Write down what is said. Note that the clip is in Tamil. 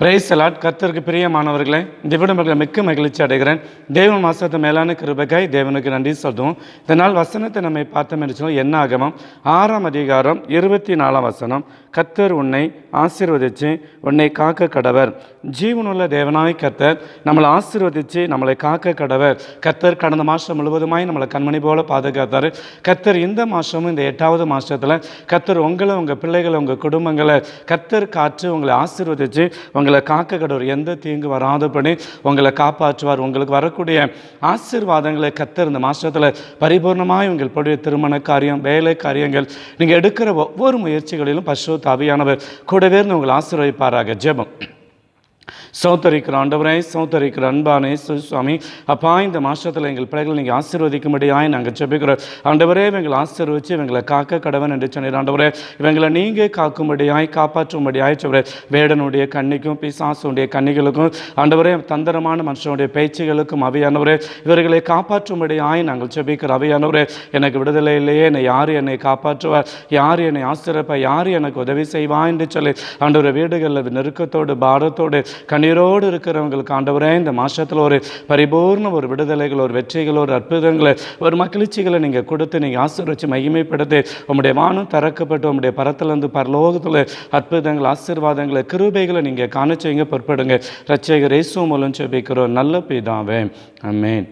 பிரைஸ் அலாட் கர்த்தருக்கு பிரியமானவர்களே திவிடமர்களை மிக்க மகிழ்ச்சி அடைகிறேன். தேவன் மாசத்து மேலான கிருபகாய் தேவனுக்கு நன்றி சொல்லுவோம். இதனால் வசனத்தை நம்ம பார்த்தோம் என்று என்ன ஆகமம்? ஆறாம் அதிகாரம் இருபத்தி நாலாம் வசனம். கர்த்தர் உன்னை ஆசீர்வதித்து உன்னை காக்க கடவர். ஜீவனுள்ள தேவனாய் கர்த்தர் நம்மளை ஆசீர்வதித்து நம்மளை காக்க கடவர். கர்த்தர் கடந்த மாதம் முழுவதுமாய் நம்மளை கண்மணி போல பாதுகாத்தார். கர்த்தர் இந்த மாதமும் இந்த எட்டாவது மாதத்தில் கர்த்தர் உங்களை உங்கள் பிள்ளைகளை உங்கள் குடும்பங்களை கர்த்தர் காற்று உங்களை ஆசீர்வதித்து உங்களை காக்க கடவுள் எந்த தீங்கு வராதபடி உங்களை காப்பாற்றுவார். உங்களுக்கு வரக்கூடிய ஆசீர்வாதங்களை கத்தர் இந்த மாதத்தில் உங்கள் உங்களுடைய திருமண காரியம் வேலை காரியங்கள் நீங்கள் எடுக்கிற ஒவ்வொரு முயற்சிகளிலும் பசு தாவியானவர் கூடவே இருந்து உங்களை ஆசீர்வதிப்பாராக. ஜெபம். சௌத்தரிக்கிற ஆண்டவரே சௌத்தரிக்கிற அன்பானே சுவாமி அப்பா இந்த மாசத்தில் எங்கள் பிள்ளைகள் நீங்கள் ஆசீர்வதிக்கும்படியாய் நாங்கள் செபிக்கிறோம் ஆண்டவரே இவங்களை ஆசீர்வதிச்சு இவங்களை காக்க கடவன் என்று சொன்னீர். ஆண்டவரே இவங்களை நீங்கள் காக்கும்படியாய் காப்பாற்றும்படியாய் சொல்கிற வேடனுடைய கண்ணிக்கும் பிசாசுடைய கண்ணிகளுக்கும் ஆண்டவரே தந்திரமான மனுஷனுடைய பேச்சுகளுக்கும் அவையானவரே இவர்களை காப்பாற்றும்படியாய் நாங்கள் செபிக்கிற அவையானவரே எனக்கு விடுதலை இல்லையே என்னை யார் என்னை காப்பாற்றுவார்? யார் என்னை ஆசிரியப்பா யார் எனக்கு உதவி செய்வா என்று சொல்லி ஆண்டவரை வீடுகளில் நெருக்கத்தோடு பாரத்தோடு கண் கண்ணீரோடு இருக்கிறவங்களுக்கு ஆண்டவரே இந்த மாதத்தில் ஒரு பரிபூர்ண ஒரு விடுதலைகள் ஒரு வெற்றிகள் ஒரு அற்புதங்களை ஒரு மகிழ்ச்சிகளை நீங்கள் கொடுத்து நீங்கள் ஆசீர்வச்சு மகிமைப்படுத்தி உங்களுடைய வானம் திறக்கப்பட்டு உங்களுடைய பரத்திலிருந்து பரலோகத்தில் அற்புதங்கள் ஆசீர்வாதங்களை கிருபைகளை நீங்கள் காண செய்யுங்க பொறுப்படுங்க ரச்சகர் இயேசு மூலம் செபிக்கிறோம். நல்ல பிதாவே. அமேன்